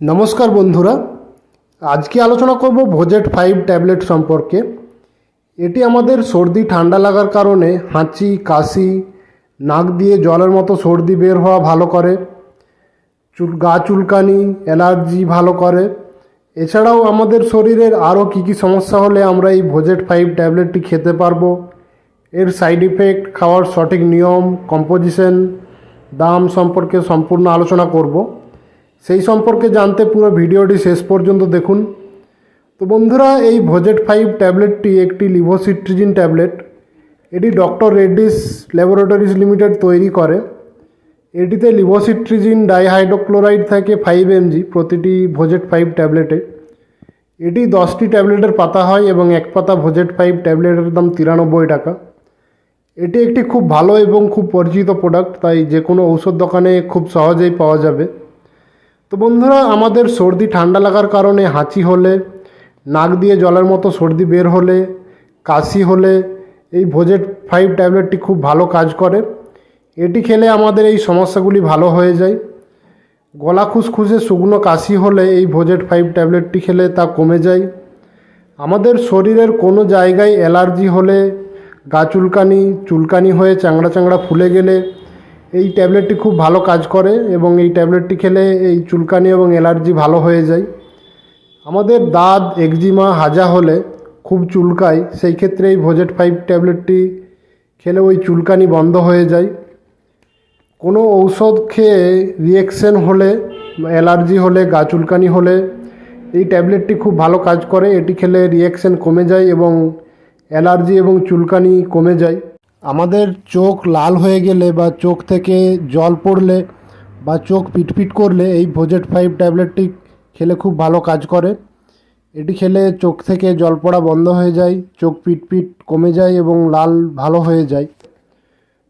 নমস্কার বন্ধুরা। আজকে আলোচনা করব ভোজেট ফাইভ ট্যাবলেট সম্পর্কে। এটি আমাদের সর্দি, ঠান্ডা লাগার কারণে হাঁচি, কাশি, নাক দিয়ে জলের মতো সর্দি বের হওয়া ভালো করে। চুল, গা চুলকানি, অ্যালার্জি ভালো করে। এছাড়াও আমাদের শরীরের আরও কী কী সমস্যা হলে আমরা এই ভোজেট ফাইভ ট্যাবলেটটি খেতে পারব। এর সাইড ইফেক্ট, খাওয়ার সঠিক নিয়ম, কম্পোজিশন, দাম সম্পর্কে সম্পূর্ণ আলোচনা করব। সেই সম্পর্কে জানতে পুরো ভিডিওটি শেষ পর্যন্ত দেখুন। তো বন্ধুরা, এই ভোজেট ফাইভ ট্যাবলেটটি একটি লিভোসিট্রিজিন ট্যাবলেট এটি ডক্টর রেড্ডিস ল্যাবরেটরিজ লিমিটেড তৈরি করে। এটিতে লিভোসিট্রিজিন ডাইহাইড্রোক্লোরাইড থাকে ফাইভ এমজি প্রতিটি ভোজেট ফাইভ ট্যাবলেটে এটি দশটি ট্যাবলেটের পাতা হয় এবং এক পাতা ভোজেট ফাইভ ট্যাবলেটের দাম তিরানব্বই টাকা। এটি একটি খুব ভালো এবং খুব পরিচিত প্রোডাক্ট তাই যে কোনো ঔষধ দোকানে খুব সহজেই পাওয়া যাবে। তো বন্ধুরা, আমাদের সর্দি ঠান্ডা লাগার কারণে হাঁচি হলে, নাক দিয়ে জলের মতো সর্দি বের হলে, কাশি হলে, এই ভোজেট ফাইভ ট্যাবলেটটি খুব ভালো কাজ করে। এটি খেলে আমাদের এই সমস্যাগুলি ভালো হয়ে যায়। গলা খুসখুসে শুকনো কাশি হলে এই ভোজেট ফাইভ ট্যাবলেটটি খেলে তা কমে যায়। আমাদের শরীরের কোনো জায়গায় অ্যালার্জি হলে, গা চুলকানি চুলকানি হয়ে চাংড়া চাংড়া ফুলে গেলে এই ট্যাবলেটটি খুব ভালো কাজ করে এবং এই ট্যাবলেটটি খেলে এই চুলকানি এবং অ্যালার্জি ভালো হয়ে যায়। আমাদের দাঁত, একজিমা, হাজা হলে খুব চুলকায়, সেই ক্ষেত্রে এই ভোজেট ফাইভ ট্যাবলেটটি খেলে ওই চুলকানি বন্ধ হয়ে যায়। কোনো ঔষধ খেয়ে রিয়েকশন হলে, অ্যালার্জি হলে, গা চুলকানি হলে, এই ট্যাবলেটটি খুব ভালো কাজ করে। এটি খেলে রিয়েকশন কমে যায় এবং অ্যালার্জি এবং চুলকানি কমে যায়। আমাদের চোখ লাল হয়ে গেলে বা চোখ থেকে জল পড়লে বা চোখ পিটপিট করলে এই ভোজেট ফাইভ ট্যাবলেটটি খেলে খুব ভালো কাজ করে। এটি খেলে চোখ থেকে জল পড়া বন্ধ হয়ে যায়, চোখ পিটপিট কমে যায় এবং লাল ভালো হয়ে যায়।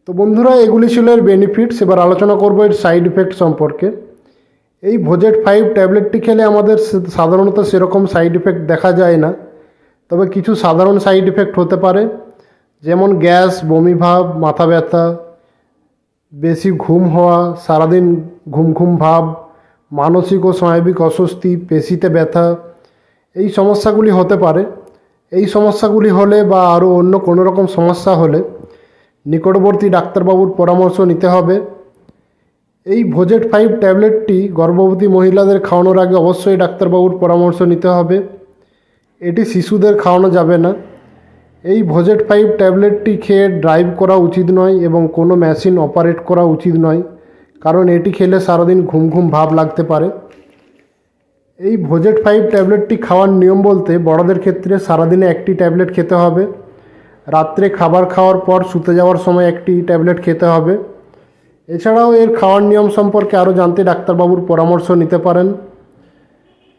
তো বন্ধুরা, এগুলি ছিল এর বেনিফিটস এবার আলোচনা করব এর সাইড ইফেক্ট সম্পর্কে। এই ভোজেট ফাইভ ট্যাবলেটটি খেলে আমাদের সাধারণত সেরকম সাইড ইফেক্ট দেখা যায় না। তবে কিছু সাধারণ সাইড ইফেক্ট হতে পারে। যেমন গ্যাস, বমি ভাব, মাথা ব্যথা, বেশি ঘুম হওয়া, সারাদিন ঘুম ঘুম ভাব, মানসিক ও স্নায়বিক অস্বস্তি, পেশিতে ব্যথা, এই সমস্যাগুলি হতে পারে। এই সমস্যাগুলি হলে বা আরও অন্য কোনো রকম সমস্যা হলে নিকটবর্তী ডাক্তারবাবুর পরামর্শ নিতে হবে। এই ভোজেট ফাইভ ট্যাবলেটটি গর্ভবতী মহিলাদের খাওয়ানোর আগে অবশ্যই ডাক্তারবাবুর পরামর্শ নিতে হবে। এটি শিশুদের খাওয়ানো যাবে না। এই ভোজেট ফাইভ ট্যাবলেটটি খেয়ে ড্রাইভ করা উচিত নয় এবং কোনো মেশিন অপারেট করা উচিত নয়, কারণ এটি খেলে সারাদিন ঘুম ঘুম ভাব লাগতে পারে। এই ভোজেট ফাইভ ট্যাবলেটটি খাওয়ার নিয়ম বলতে বড়দের ক্ষেত্রে সারাদিনে একটি ট্যাবলেট খেতে হবে, রাত্রে খাবার খাওয়ার পর শুতে যাওয়ার সময় একটি ট্যাবলেট খেতে হবে। এছাড়াও এর খাওয়ার নিয়ম সম্পর্কে আরও জানতে ডাক্তারবাবুর পরামর্শ নিতে পারেন।